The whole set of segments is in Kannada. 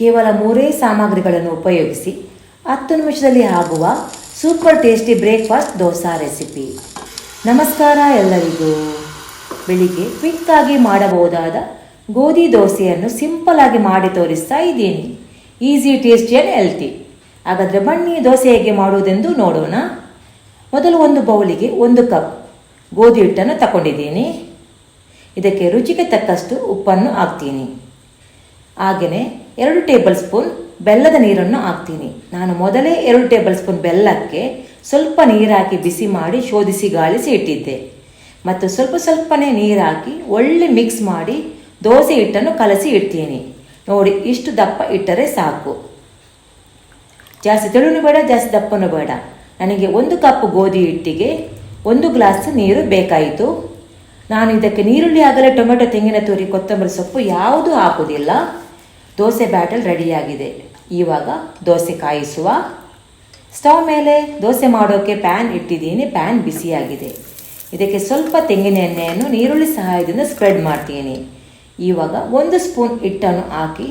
ಕೇವಲ ಮೂರೇ ಸಾಮಗ್ರಿಗಳನ್ನು ಉಪಯೋಗಿಸಿ ಹತ್ತು ನಿಮಿಷದಲ್ಲಿ ಆಗುವ super tasty breakfast dosa recipe. ನಮಸ್ಕಾರ ಎಲ್ಲರಿಗೂ. ಬೆಳಿಗ್ಗೆ ಕ್ವಿಕ್ಕಾಗಿ ಮಾಡಬಹುದಾದ ಗೋಧಿ ದೋಸೆಯನ್ನು ಸಿಂಪಲ್ ಆಗಿ ಮಾಡಿ ತೋರಿಸ್ತಾ ಇದ್ದೀನಿ. Easy tasty and healthy? ಹಾಗಾದರೆ ಬನ್ನಿ ದೋಸೆ ಹೇಗೆ ಮಾಡುವುದೆಂದು ನೋಡೋಣ. ಮೊದಲು ಒಂದು ಬೌಲಿಗೆ ಒಂದು ಕಪ್ ಗೋಧಿ ಹಿಟ್ಟನ್ನು ತಗೊಂಡಿದ್ದೀನಿ ಇದಕ್ಕೆ ರುಚಿಗೆ ತಕ್ಕಷ್ಟು ಉಪ್ಪನ್ನು ಹಾಕ್ತೀನಿ. ಹಾಗೆಯೇ ಎರಡು ಟೇಬಲ್ ಸ್ಪೂನ್ ಬೆಲ್ಲದ ನೀರನ್ನು ಹಾಕ್ತೀನಿ. ನಾನು ಮೊದಲೇ ಎರಡು ಟೇಬಲ್ ಸ್ಪೂನ್ ಬೆಲ್ಲಕ್ಕೆ ಸ್ವಲ್ಪ ನೀರಾಕಿ ಬಿಸಿ ಮಾಡಿ ಶೋಧಿಸಿ ಗಾಳಿಸಿ ಇಟ್ಟಿದ್ದೆ. ಮತ್ತು ಸ್ವಲ್ಪ ಸ್ವಲ್ಪನೇ ನೀರಾಕಿ ಒಳ್ಳೆ ಮಿಕ್ಸ್ ಮಾಡಿ ದೋಸೆ ಹಿಟ್ಟನ್ನು ಕಲಸಿ ಇಡ್ತೀನಿ. ನೋಡಿ, ಇಷ್ಟು ದಪ್ಪ ಇಟ್ಟರೆ ಸಾಕು. ಜಾಸ್ತಿ ತೆಳುನು ಬೇಡ, ಜಾಸ್ತಿ ದಪ್ಪನೂ ಬೇಡ. ನನಗೆ ಒಂದು ಕಪ್ ಗೋಧಿ ಹಿಟ್ಟಿಗೆ ಒಂದು ಗ್ಲಾಸ್ ನೀರು ಬೇಕಾಯಿತು. ನಾನು ಇದಕ್ಕೆ ನೀರುಳ್ಳಿ ಆಗಲೇ ಟೊಮೆಟೊ, ತೆಂಗಿನ ತುರಿ, ಕೊತ್ತಂಬರಿ ಸೊಪ್ಪು ಯಾವುದೂ ಹಾಕುವುದಿಲ್ಲ. ದೋಸೆ ಬ್ಯಾಟಲ್ ರೆಡಿಯಾಗಿದೆ. ಇವಾಗ ದೋಸೆ ಕಾಯಿಸುವ. ಸ್ಟವ್ ಮೇಲೆ ದೋಸೆ ಮಾಡೋಕ್ಕೆ ಪ್ಯಾನ್ ಇಟ್ಟಿದ್ದೀನಿ ಪ್ಯಾನ್ ಬಿಸಿಯಾಗಿದೆ. ಇದಕ್ಕೆ ಸ್ವಲ್ಪ ತೆಂಗಿನ ಎಣ್ಣೆಯನ್ನು ನೀರುಳ್ಳಿ ಸಹಾಯದಿಂದ ಸ್ಪ್ರೆಡ್ ಮಾಡ್ತೀನಿ. ಇವಾಗ ಒಂದು ಸ್ಪೂನ್ ಹಿಟ್ಟನ್ನು ಹಾಕಿ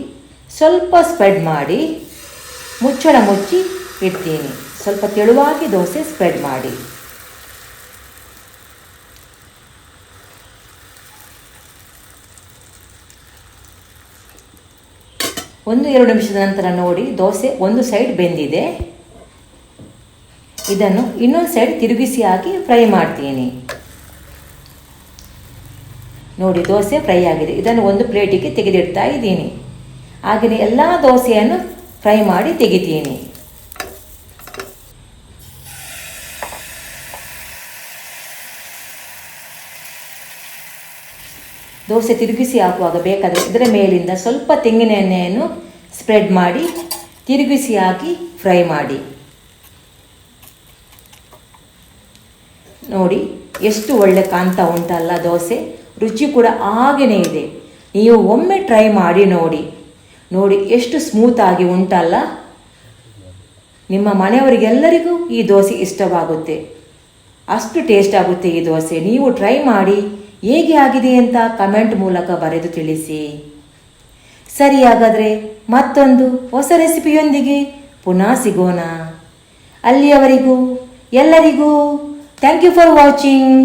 ಸ್ವಲ್ಪ ಸ್ಪ್ರೆಡ್ ಮಾಡಿ ಮುಚ್ಚಳ ಮುಚ್ಚಿ ಇಡ್ತೀನಿ. ಸ್ವಲ್ಪ ತೆಳುವಾಗಿ ದೋಸೆ ಸ್ಪ್ರೆಡ್ ಮಾಡಿ. ಒಂದು ಎರಡು ನಿಮಿಷದ ನಂತರ ನೋಡಿ, ದೋಸೆ ಒಂದು ಸೈಡ್ ಬೆಂದಿದೆ. ಇದನ್ನು ಇನ್ನೊಂದು ಸೈಡ್ ತಿರುಗಿಸಿ ಹಾಕಿ ಫ್ರೈ ಮಾಡ್ತೀನಿ. ನೋಡಿ, ದೋಸೆ ಫ್ರೈ ಆಗಿದೆ. ಇದನ್ನು ಒಂದು ಪ್ಲೇಟಿಗೆ ತೆಗೆದಿಡ್ತಾ ಇದ್ದೀನಿ. ಹಾಗೆಯೇ ಎಲ್ಲ ದೋಸೆಯನ್ನು ಫ್ರೈ ಮಾಡಿ ತೆಗಿತೀನಿ. ದೋಸೆ ತಿರುಗಿಸಿ ಹಾಕುವಾಗ ಬೇಕಾದರೆ ಇದರ ಮೇಲಿಂದ ಸ್ವಲ್ಪ ತೆಂಗಿನ ಎಣ್ಣೆಯನ್ನು ಸ್ಪ್ರೆಡ್ ಮಾಡಿ, ತಿರುಗಿಸಿ ಹಾಕಿ ಫ್ರೈ ಮಾಡಿ. ನೋಡಿ, ಎಷ್ಟು ಒಳ್ಳೆ ಕಾಣ್ತಾ ಉಂಟಲ್ಲ ದೋಸೆ. ರುಚಿ ಕೂಡ ಹಾಗೆಯೇ ಇದೆ. ನೀವು ಒಮ್ಮೆ ಟ್ರೈ ಮಾಡಿ ನೋಡಿ. ನೋಡಿ, ಎಷ್ಟು ಸ್ಮೂತ್ ಆಗಿ ಉಂಟಲ್ಲ. ನಿಮ್ಮ ಮನೆಯವರಿಗೆಲ್ಲರಿಗೂ ಈ ದೋಸೆ ಇಷ್ಟವಾಗುತ್ತೆ. ಅಷ್ಟು ಟೇಸ್ಟ್ ಆಗುತ್ತೆ ಈ ದೋಸೆ. ನೀವು ಟ್ರೈ ಮಾಡಿ. ಹೇಗೆ ಆಗಿದೆ ಅಂತ ಕಮೆಂಟ್ ಮೂಲಕ ಬರೆದು ತಿಳಿಸಿ. ಸರಿ ಹಾಗಾದರೆ ಮತ್ತೊಂದು ಹೊಸ ರೆಸಿಪಿಯೊಂದಿಗೆ ಪುನಃ ಸಿಗೋಣ. ಅಲ್ಲಿಯವರೆಗೂ ಎಲ್ಲರಿಗೂ ಥ್ಯಾಂಕ್ ಯು ಫಾರ್ ವಾಚಿಂಗ್